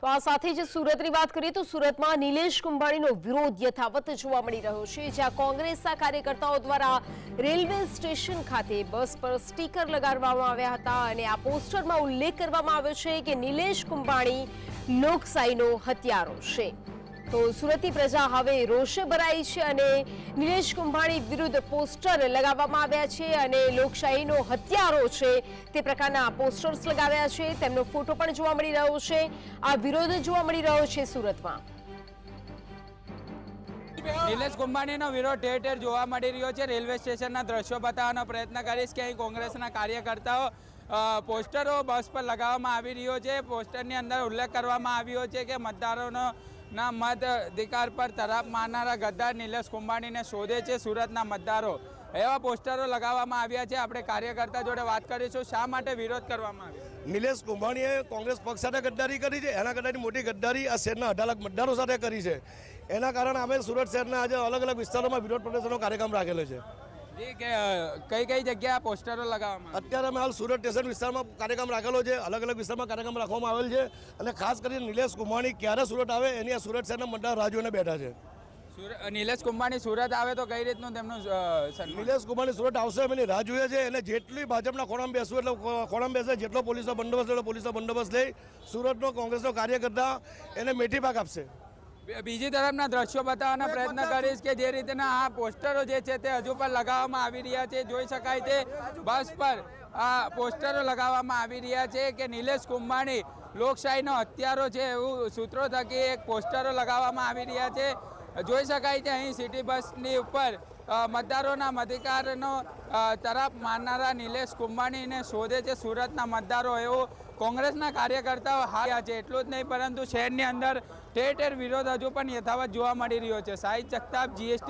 તો આ સાથે જ સુરતની વાત કરીએ તો સુરતમાં નિલેશ કુંભાણીનો વિરોધ યથાવત જોવા મળી રહ્યો છે, જ્યાં કોંગ્રેસના કાર્યકર્તાઓ દ્વારા રેલવે સ્ટેશન ખાતે બસ પર સ્ટીકર લગાડવામાં આવ્યા હતા અને આ પોસ્ટરમાં ઉલ્લેખ કરવામાં આવ્યો છે કે નિલેશ કુંભાણી લોકશાહીનો હત્યારો છે. તો સુરતની પ્રજા હવે રોષે ભરાઈ છે અને નિલેશ કુંભાણી વિરુદ્ધ પોસ્ટર લગાવવામાં આવ્યા છે અને લોકશાહીનો હત્યારો છે તે પ્રકારના પોસ્ટર્સ લગાવ્યા છે. તેમનો ફોટો પણ જોવા મળી રહ્યો છે. આ વિરોધ જોવા મળી રહ્યો છે સુરતમાં. નિલેશ કુંભાણીનો વિરોધ ઠેર ઠેર જોવા મળી રહ્યો છે. રેલવે સ્ટેશનના દ્રશ્યો બતાવવાનો પ્રયત્ન કરીશ કે અહીં કોંગ્રેસના કાર્યકર્તાઓ પોસ્ટરો બસ પર લગાવવામાં આવી રહ્યો છે. પોસ્ટરની અંદર ઉલ્લેખ કરવામાં આવ્યો છે કે મતદારોનો ના, મત અધિકાર પર તરફ મારનારા ગદ્દાર નિલેશ કુંભાણીને શોધે છે સુરતના મતદારો. એવા પોસ્ટરો લગાવવામાં આવ્યા છે. આપણે કાર્યકર્તા જોડે વાત કરીશું. શા માટે વિરોધ કરવામાં આવ્યો? નિલેશ કુંભાણીએ કોંગ્રેસ પક્ષ સાથે ગદ્દારી કરી છે. એના કરતાંની મોટી ગદ્દારી આ શહેરના અઢાર લાખ મતદારો સાથે કરી છે. એના કારણે અમે સુરત શહેરના આજે અલગ અલગ વિસ્તારોમાં વિરોધ પ્રદર્શનનો કાર્યક્રમ રાખેલો છે. જી કઈ કઈ જગ્યાએ પોસ્ટરો લગાવવામાં અત્યારે અમે હાલ સુરત સ્ટેશન વિસ્તારમાં કાર્યક્રમ રાખેલો છે. અલગ અલગ વિસ્તારમાં કાર્યક્રમ રાખવામાં આવેલ છે અને ખાસ કરીને નિલેશ કુંભાણી ક્યારે સુરત આવે એની આ સુરત શહેરના મંડળ રાજ્યોને બેઠા છે. નિલેશ કુંભાણી સુરત આવે તો કઈ રીતનું તેમનું નિલેશ કુંભાણી સુરત આવશે એમની રાહ જોઈએ છે. અને જેટલી ભાજપના ખોળામાં બેસવું એટલે ખોળામાં બેસે જેટલો પોલીસનો બંદોબસ્ત એટલો પોલીસનો બંદોબસ્ત લઈ સુરતનો કોંગ્રેસનો કાર્યકર્તા એને મેઠી પાક આપશે. બીજી તરફના દ્રશ્યો બતાવવાનો પ્રયત્ન કરીશ કે જે રીતના આ પોસ્ટરો જે છે તે હજુ પણ લગાવવામાં આવી રહ્યા છે. જોઈ શકાય છે બસ પર આ પોસ્ટરો લગાવવામાં આવી રહ્યા છે કે નિલેશ કુંભાણી લોકશાહીનો હત્યારો છે એવું સૂત્રો થકી એક પોસ્ટરો લગાવવામાં આવી રહ્યા છે. જોઈ શકાય છે અહીં સિટી બસની ઉપર મતદારોના મધિકારનો તરફ માનનારા નિલેશ કુંભાણીને શોધે છે સુરતના મતદારો. એવું કોંગ્રેસના કાર્યકર્તાઓ હાર્યા છે. એટલું જ નહીં પરંતુ શહેરની અંદર ઠેર ઠેર વિરોધ હજુ પણ યથાવત જોવા મળી રહ્યો છે. સાહિદ જગતાપ જીએસટી